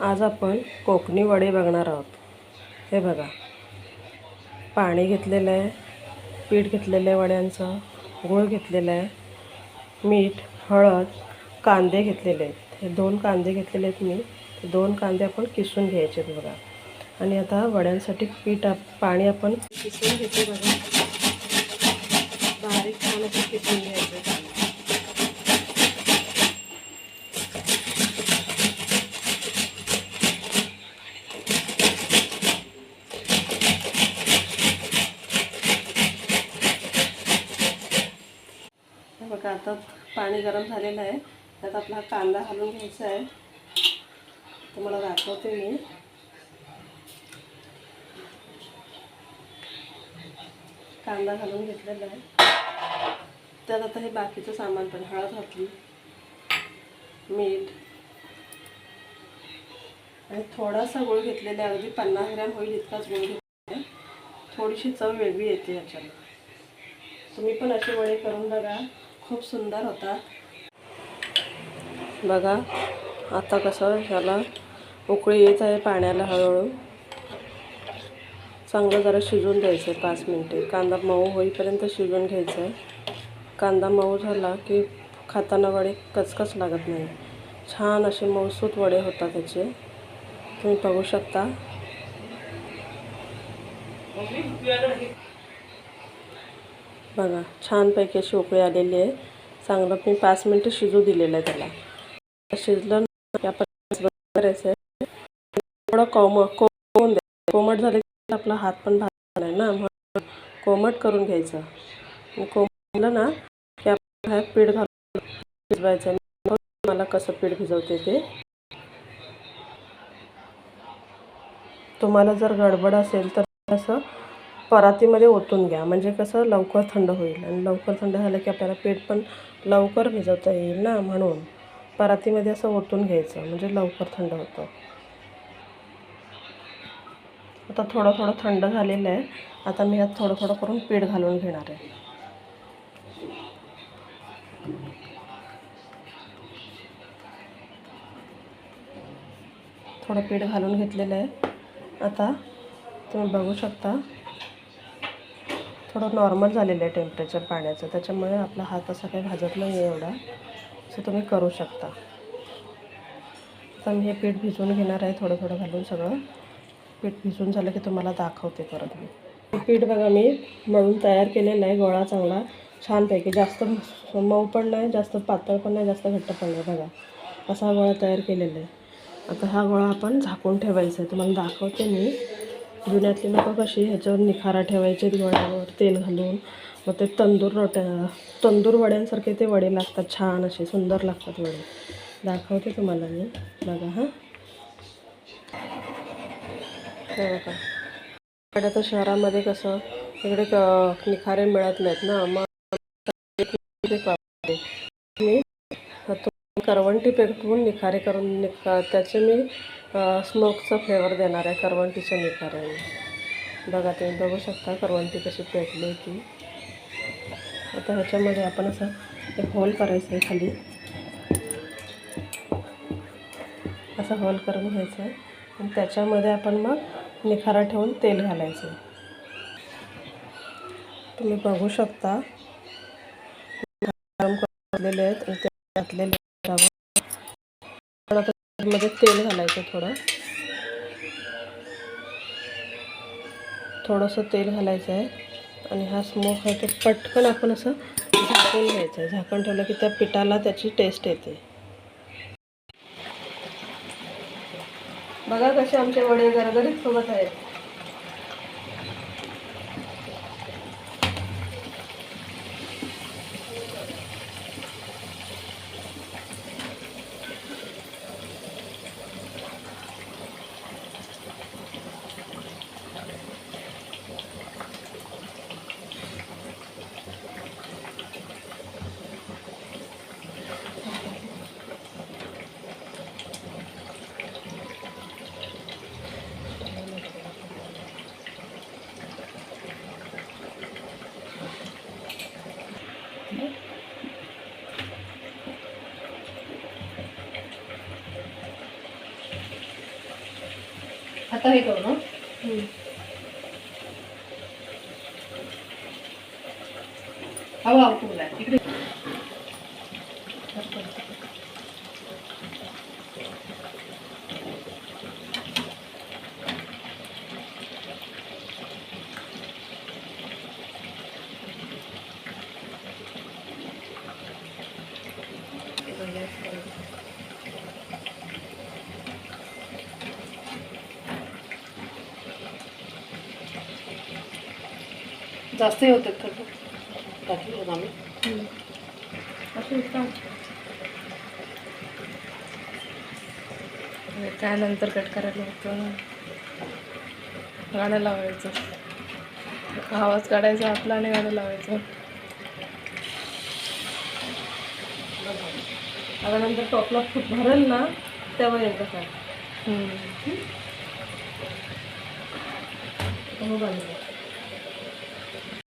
आज आपण कोकणी वडे बघणार आहोत. हे बघा. पाणी घेतलेलं आहे पीठ घेतलेलं आहे वड्यांचं गूळ घेतलेलं आहे मीठ हळद कांदे घेतलेले आहेत. हे दोन कांदे घेतलेले आहेत मी. ते दोन कांदे आपण किसून घ्यायचे आहेत बघा. आणि आता वड्यांसाठी पीठ आप पाणी आपण किसून घेते बघा बारीक छान असं किसून घ्यायचं पाणी हे आता पाणी गरम झालेलं आहे. त्यात आपला कांदा घालून घ्यायचा आहे. तुम्हाला दाखवते मी. कांदा घालून घेतलेला आहे. त्यात आता हे बाकीचं सामान पण हळद घातली मीठ आणि थोडासा गुळ घेतलेला आहे. अगदी पन्नास ग्रॅम होईल इतकाच गुळ घेतलेला आहे. थोडीशी चव वेगळी येते याच्याला तुम्ही पण असे वडे करून बघा. खूप सुंदर होतात बघा आता कसं ह्याला उकळी येत आहे पाण्याला हळूहळू. चांगलं जरा शिजून द्यायचं आहे पाच मिनटे. कांदा मऊ होईपर्यंत शिजून घ्यायचं आहे कांदा मऊ झाला की खाताना वडे कचकच लागत नाही. छान असे मऊसूत वडे होतात त्याचे. तुम्ही बघू शकता. बघा छानपैकी अशी उकळी आलेली आहे. चांगलं मी पाच मिनटं शिजू दिलेलं आहे त्याला. शिजलं ना आपण करायचं आहे थोडं कोम कोमून द्यायचं कोमट झालं की आपला हात पण भाजला आहे ना म्हणून कोमट करून घ्यायचं. आणि ना की आपण ह्यात पीठ घालून शिजवायचं मग मला कसं पीठ भिजवते ते. तुम्हाला जर गडबड असेल तर असं परातीमध्ये ओतून घ्या. म्हणजे कसं लवकर थंड होईल आणि लवकर थंड झालं की आपल्याला पीठ पण लवकर भिजवता येईल ना म्हणून. परातीमध्ये असं ओतून घ्यायचं म्हणजे लवकर थंड होतं. आता थोडं थोडं थंड झालेलं आहे. आता मी यात थोडं थोडं करून पीठ घालून घेणार आहे. थोडं पीठ घालून घेतलेलं आहे. आता तुम्ही बघू शकता. थोडं नॉर्मल झालेलं आहे टेम्परेचर पाण्याचं. त्याच्यामुळे आपला हात असा काही भाजत नाही आहे एवढा. असं तुम्ही करू शकता. आता मी हे पीठ भिजवून घेणार आहे थोडं थोडं घालून सगळं. पीठ भिजून झालं की तुम्हाला दाखवते परत मी. पीठ बघा मी मळून तयार केलेलं आहे गोळा चांगला. छानपैकी. जास्त मऊ पण नाही जास्त पातळ पण नाही जास्त घट्ट पण नाही बघा. असा गोळा तयार केलेला आहे. आता हा गोळा आपण झाकून ठेवायचा आहे. तुम्हाला दाखवते मी. जुन्यातली लोकं कशी ह्याच्यावर निखारा ठेवायचे गोळ्यावर तेल घालून. मग ते तंदूर रोट्या तंदूर वड्यांसारखे ते वडे लागतात छान असे सुंदर लागतात वडे. दाखवते तुम्हाला मी. बघा हां. हे बघा. तर शहरामध्ये कसं इकडे क निखारे मिळत नाहीत ना. मग ते मी करवंटी पेटवून निखारे करून निखा त्याचे मी स्मोकचा फ्लेवर देणार आहे करवंटीच्या निखाऱ्याने. बघा तुम्ही बघू शकता करवंटी कशी पेटली की आता ह्याच्यामध्ये आपण असं एक होल करायचं आहे खाली. असं होल करून घ्यायचं आहे. आणि त्याच्यामध्ये आपण मग निखारा ठेवून तेल घालायचं तुम्ही बघू शकता. गरम आहेत आणि ते घातलेले आहेत तेल घालायचं थोडं. थोडंसं तेल घालायचं आहे. आणि हा स्मोक आहे तो पटकन आपण असं झाकून घ्यायचं आहे. झाकण ठेवलं की त्या पिठाला त्याची टेस्ट येते. बघा कसे आमचे वडे गरगरीत सोबत आहेत. आता हे करू ना हवा इकडे. जास्तही होते खरं टाकली आम्ही. नंतर कट करायला होतं. गाणं लावायचं. आवाज काढायचा आपला आणि गाणं लावायचं. आता नंतर टॉपला खूप भरेल ना तेव्हा एकदा काय हम्म. हो बांधलं